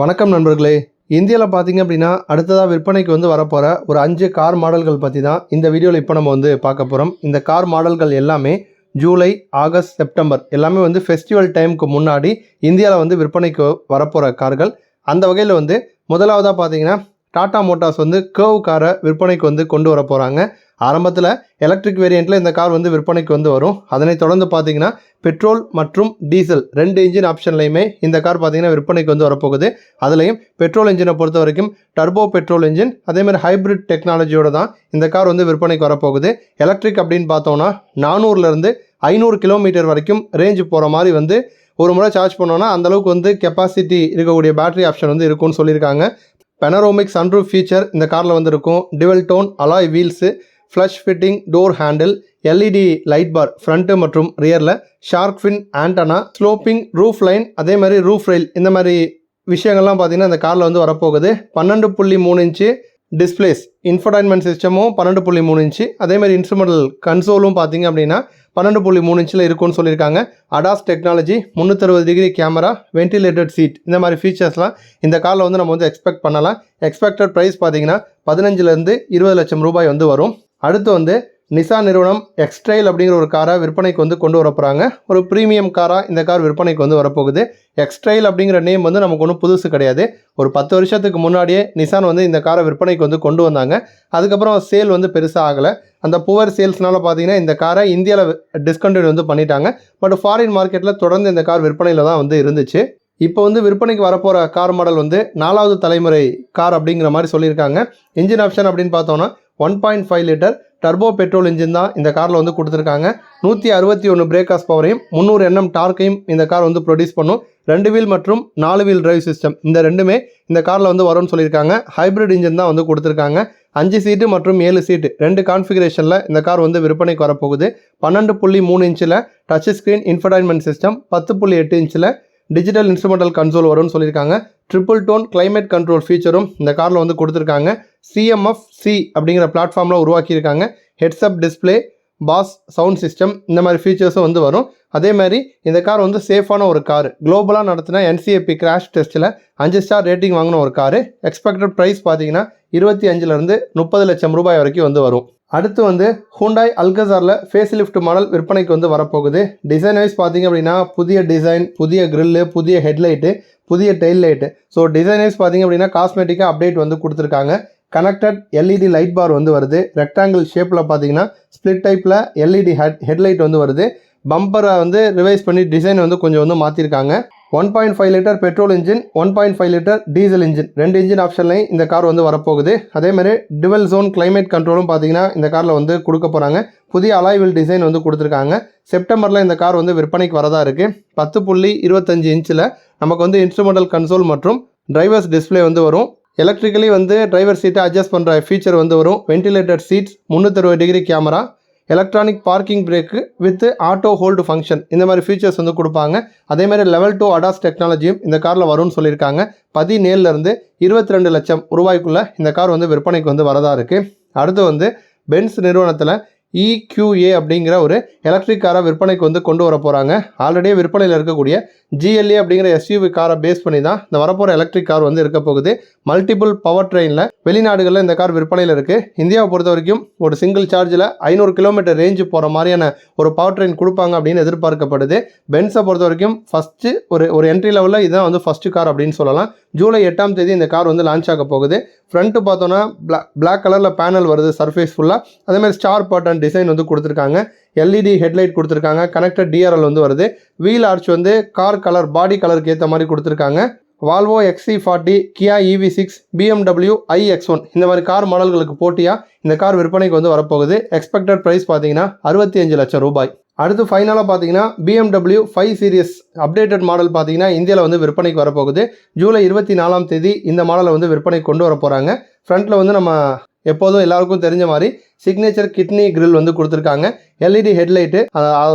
வணக்கம் நண்பர்களே. இந்தியாவில் பார்த்தீங்க அப்படின்னா அடுத்ததாக விற்பனைக்கு வந்து வரப்போகிற ஒரு அஞ்சு கார் மாடல்கள் பற்றி தான் இந்த வீடியோவில் இப்போ நம்ம வந்து பார்க்க போகிறோம் இந்த கார் மாடல்கள் எல்லாமே ஜூலை ஆகஸ்ட் செப்டம்பர் எல்லாமே வந்து ஃபெஸ்டிவல் டைமுக்கு முன்னாடி இந்தியாவில் வந்து விற்பனைக்கு வரப்போகிற கார்கள். அந்த வகையில் வந்து முதலாவதாக பார்த்தீங்கன்னா டாடா மோட்டார்ஸ் வந்து கேர்வ் காரை விற்பனைக்கு வந்து கொண்டு வர போகிறாங்க ஆரம்பத்தில் எலக்ட்ரிக் வேரியண்ட்டில் இந்த கார் வந்து விற்பனைக்கு வந்து வரும். அதனைத் தொடர்ந்து பார்த்தீங்கன்னா பெட்ரோல் மற்றும் டீசல் ரெண்டு இன்ஜின் ஆப்ஷன்லையுமே இந்த கார் பார்த்தீங்கன்னா விற்பனைக்கு வந்து வரப்போகுது. அதுலேயும் பெட்ரோல் இன்ஜினை பொறுத்த வரைக்கும் டர்போ பெட்ரோல் இன்ஜின் அதேமாதிரி ஹைப்ரிட் டெக்னாலஜியோட தான் இந்த கார் வந்து விற்பனைக்கு வரப்போகுது. எலக்ட்ரிக் அப்படின்னு பார்த்தோம்னா நானூறுலேருந்து ஐநூறு கிலோமீட்டர் வரைக்கும் ரேஞ்சு போகிற மாதிரி வந்து ஒரு முறை சார்ஜ் பண்ணோன்னா அந்தளவுக்கு வந்து கெப்பாசிட்டி இருக்கக்கூடிய பேட்டரி ஆப்ஷன் வந்து இருக்கும்னு சொல்லியிருக்காங்க. பெனரோமிக் சன்ரூஃப் ஃபீச்சர் இந்த காரில் வந்து இருக்கும். Dual tone alloy wheels flush fitting door handle LED light bar front மற்றும் ரியரில் shark fin antenna sloping roof line அதே மாதிரி ரூஃப் ரெயில் இந்த மாதிரி விஷயங்கள்லாம் பார்த்தீங்கன்னா இந்த காரில் வந்து வரப்போகுது. பன்னெண்டு புள்ளி மூணு இன்ச்சு டிஸ்பிளேஸ் இன்ஃபர்டைன்மெண்ட் சிஸ்டமும் பன்னெண்டு புள்ளி மூணு இன்ச்சு. அதேமாதிரி இன்ஸ்ட்ருமெண்டல் கன்சோலும் பார்த்தீங்க அப்படின்னா பன்னெண்டு புள்ளி மூணு இன்ச்சில் இருக்கும்னு சொல்லியிருக்காங்க. அடாஸ் டெக்னாலஜி முந்நூற்றறுபது டிகிரி கேமரா வென்டிலேட்டட் சீட் இந்த மாதிரி ஃபீச்சர்ஸ்லாம் இந்த காரில் வந்து நம்ம வந்து எக்ஸ்பெக்ட் பண்ணலாம். எக்ஸ்பெக்டட் ப்ரைஸ் பார்த்தீங்கன்னா பதினஞ்சுலேருந்து இருபது லட்சம் ரூபாய் வந்து வரும். அடுத்து வந்து நிசா நிறுவனம் எக்ஸ்ட்ரைல் அப்படிங்கிற ஒரு காரை விற்பனைக்கு வந்து கொண்டு வர போகிறாங்க ஒரு ப்ரீமியம் காராக இந்த கார் விற்பனைக்கு வந்து வரப்போகுது. எக்ஸ்ட்ரைல் அப்படிங்கிற நேம் வந்து நமக்கு ஒன்றும் புதுசு கிடையாது. ஒரு பத்து வருஷத்துக்கு முன்னாடியே நிசான் வந்து இந்த காரை விற்பனைக்கு வந்து கொண்டு வந்தாங்க. அதுக்கப்புறம் சேல் வந்து பெருசாக ஆகலை. அந்த புவர் சேல்ஸ்னால பார்த்தீங்கன்னா இந்த காரை இந்தியாவில் டிஸ்கண்டினியூ வந்து பண்ணிட்டாங்க. பட் ஃபாரின் மார்க்கெட்டில் தொடர்ந்து இந்த கார் விற்பனையில் தான் வந்து இருந்துச்சு. இப்போ வந்து விற்பனைக்கு வரப்போகிற கார் மாடல் வந்து நாலாவது தலைமுறை கார் அப்படிங்கிற மாதிரி சொல்லியிருக்காங்க. இன்ஜின் ஆப்ஷன் அப்படின்னு பார்த்தோன்னா one point five litre turbo petrol engine தான் இந்த காரில் வந்து கொடுத்துருக்காங்க. நூற்றி அறுபத்தி ஒன்று பிரேக்காஸ் பவரையும் முந்நூறு எண்ணம் டார்க்கையும் இந்த கார் வந்து ப்ரொடியூஸ் பண்ணும். ரெண்டு வீல் மற்றும் நாலு வீல் டிரைவ் சிஸ்டம் இந்த ரெண்டுமே இந்த காரில் வந்து வரும்னு சொல்லியிருக்காங்க. ஹைப்ரிட் இன்ஜின் தான் வந்து கொடுத்துருக்காங்க. அஞ்சு சீட்டு மற்றும் ஏழு சீட்டு ரெண்டு கான்ஃபிகரேஷனில் இந்த கார் வந்து விற்பனைக்கு வரப்போகுது. பன்னெண்டு புள்ளி மூணு இன்ச்சில் டச் ஸ்க்ரீன் இன்ஃபர்டைன்மெண்ட் சிஸ்டம் பத்து புள்ளி எட்டு இன்ச்சில் டிஜிட்டல் இன்ஸ்ட்ருமெண்டல் கன்சோல் வரும்னு சொல்லியிருக்காங்க. ட்ரிபிள் டோன் கிளைமேட் கண்ட்ரோல் ஃபீச்சரும் இந்த காரில் வந்து கொடுத்துருக்காங்க. சிஎம்எஃப் சி அப்படிங்கிற பிளாட்ஃபார்மில் உருவாக்கியிருக்காங்க. Heads up display bass sound system இந்த மாதிரி ஃபீச்சர்ஸும் வந்து வரும். அதே மாதிரி இந்த கார் வந்து சேஃபான ஒரு கார் குளோபலாக நடத்தின என்சிஏபி கிராஷ் டெஸ்ட்டில் அஞ்சு ஸ்டார் ரேட்டிங் வாங்கின ஒரு காரு எக்ஸ்பெக்டட் ப்ரைஸ் பார்த்தீங்கன்னா இருபத்தி அஞ்சுலேருந்து முப்பது லட்சம் ரூபாய் வரைக்கும் வந்து வரும். அடுத்து வந்து ஹூண்டாய் அல்கசாரில் ஃபேஸ் லிஃப்ட் மாடல் விற்பனைக்கு வந்து வரப்போகுது. டிசைன் வைஸ் பார்த்தீங்க அப்படின்னா புதிய டிசைன் புதிய க்ரில்லு புதிய ஹெட்லைட்டு புதிய tail light so design wise பார்த்தீங்க அப்படின்னா காஸ்மெட்டிக்காக அப்டேட் வந்து கொடுத்துருக்காங்க. கனெக்டட் எல்இடி லைட் பார் வந்து வருது. ரெக்டாங்கிள் ஷேப்பில் பார்த்தீங்கன்னா ஸ்ப்ளிட் டைப்பில் எல்இடி ஹெட் ஹெட்லைட் வந்து வருது. பம்பரை வந்து ரிவைஸ் பண்ணி டிசைன் வந்து கொஞ்சம் வந்து மாற்றிருக்காங்க one point five litre petrol engine one point five litre diesel engine ரெண்டு இன்ஜின் ஆப்ஷன்லையும் இந்த கார் வந்து வரப்போகுது. அதே மாதிரி டிவல் ஜோன் கிளைமேட் கண்ட்ரோலும் பார்த்தீங்கன்னா இந்த காரில் வந்து கொடுக்க போகிறாங்க புதிய அலாய்வில் டிசைன் வந்து கொடுத்துருக்காங்க. செப்டம்பரில் இந்த கார் வந்து விற்பனைக்கு வரதா இருக்குது பத்து புள்ளி இருபத்தஞ்சு இன்ச்சில் நமக்கு வந்து இன்ஸ்ட்ருமெண்டல் கன்சோல் மற்றும் டிரைவர்ஸ் டிஸ்பிளே வந்து வரும். எலக்ட்ரிக்கலி வந்து டிரைவர் சீட்டை அட்ஜஸ்ட் பண்ணுற ஃபீச்சர் வந்து வரும். Ventilated seats முந்நூற்றறுபது degree camera electronic parking brake with auto hold function இந்த மாதிரி ஃபீச்சர்ஸ் வந்து கொடுப்பாங்க. அதே மாதிரி லெவல் டூ அடாஸ் டெக்னாலஜியும் இந்த காரில் வரும்னு சொல்லியிருக்காங்க. பதினேழுலேருந்து இருபத்தி ரெண்டு லட்சம் ரூபாய்க்குள்ளே இந்த கார் வந்து விற்பனைக்கு வந்து வரதா இருக்குது அடுத்து வந்து பென்ஸ் நிறுவனத்தில் இக்யூஏ அப்படிங்கிற ஒரு எலக்ட்ரிக் காரை விற்பனைக்கு வந்து கொண்டு வர போகிறாங்க ஆல்ரெடியே விற்பனையில் இருக்கக்கூடிய ஜிஎல்ஏ அப்படிங்கிற எஸ்யூவி காரை பேஸ் பண்ணி தான் இந்த வரப்போகிற எலக்ட்ரிக் கார் வந்து இருக்க போகுது. மல்டிபிள் பவர் ட்ரெயினில் வெளிநாடுகளில் இந்த கார் விற்பனையில் இருக்குது இந்தியாவை பொறுத்த வரைக்கும் ஒரு சிங்கிள் சார்ஜில் ஐநூறு கிலோமீட்டர் ரேஞ்சு போகிற மாதிரியான ஒரு பவர் ட்ரெயின் கொடுப்பாங்க அப்படின்னு எதிர்பார்க்கப்படுது. பென்ஸை பொறுத்த வரைக்கும் ஃபஸ்ட்டு ஒரு ஒரு என்ட்ரி லெவலில் இதுதான் வந்து ஃபஸ்ட்டு கார் அப்படின்னு சொல்லலாம். ஜூலை எட்டாம் தேதி இந்த கார் வந்து லான்ச் ஆக போகுது. ஃப்ரண்ட்டு பார்த்தோன்னா பிளாக் பிளாக் கலரில் பேனல் வருது சர்ஃபேஸ் ஃபுல்லாக அதேமாதிரி ஸ்டார் பட்டன் டிசைன் வந்து கொடுத்துருக்காங்க. எல்இடி ஹெட்லைட் கொடுத்துருக்காங்க. கனெக்டட் டிஆர்எல் வந்து வருது. வீல் ஆர்ச் வந்து கார் கலர் பாடி கலருக்கு ஏற்ற மாதிரி கொடுத்துருக்காங்க. Volvo EX forty Kia EV six BMW i X one இந்த மாதிரி கார் மாடல்களுக்கு போட்டியாக இந்த கார் விற்பனைக்கு வந்து வரப்போகுது. எக்ஸ்பெக்டட் ப்ரைஸ் பார்த்தீங்கன்னா அறுபத்தி அஞ்சு லட்சம் ரூபாய். அடுத்து ஃபைனலாக பார்த்தீங்கன்னா BMW five series updated model பார்த்தீங்கன்னா இந்தியாவில் வந்து விற்பனைக்கு வரப்போகுது. ஜூலை இருபத்தி நாலாம் தேதி இந்த மாடலை வந்து விற்பனைக்கு கொண்டு வர போகிறாங்க ஃப்ரண்ட்டில் வந்து நம்ம எப்போதும் எல்லாருக்கும் தெரிஞ்ச மாதிரி சிக்னேச்சர் கிட்னி கிரில் வந்து கொடுத்துருக்காங்க. எல்இடி ஹெட்லைட்டு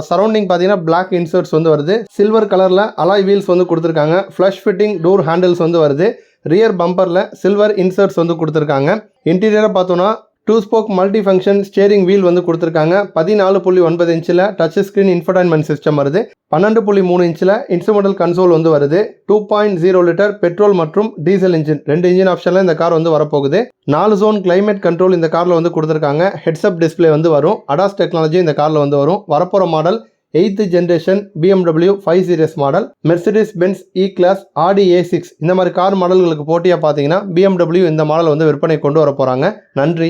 சரௌண்டிங் பார்த்தீங்கன்னா பிளாக் இன்சர்ட்ஸ் வந்து வருது. சில்வர் கலரில் அலாய் வீல்ஸ் வந்து கொடுத்துருக்காங்க. ஃப்ளஷ் ஃபிட்டிங் டோர் ஹேண்டில்ஸ் வந்து வருது. ரியர் பம்பரில் சில்வர் இன்சர்ட்ஸ் வந்து கொடுத்துருக்காங்க. இன்டீரியரை பார்த்தோன்னா two spoke multi function steering wheel வந்து கொடுத்துருக்காங்க. பதினாலு புள்ளி ஒன்பது இன்ச்சில் டச் ஸ்க்ரீன் இன்ஃபர்டைன்மெண்ட் சிஸ்டம் வருது. பன்னெண்டு புள்ளி மூணு இன்ச்சில் இன்ஸ்ட்ருமெண்டல் கன்சோல் வந்து வருது. Two point zero litre petrol மற்றும் டீசல் இன்ஜின். ரெண்டு இன்ஜின் ஆப்ஷனில் இந்த கார் வந்து வரப்போகுது. நாலு ஜோன் கிளைமேட் கண்ட்ரோல் இந்த காரில் வந்து கொடுத்துருக்காங்க. ஹெட்ஸ்அப் டிஸ்ப்ளே வந்து வரும். அடாஸ் டெக்னாலஜி இந்த காரில் வந்து வரும். வரப்போகிற model eighth generation BMW five series model Mercedes Benz E class Audi A six இந்த மாதிரி கார் மாடல்களுக்கு போட்டியாக பார்த்தீங்கன்னா பிஎம்டபிள்யூ இந்த மாடல் வந்து விற்பனை கொண்டு வர போகிறாங்க நன்றி.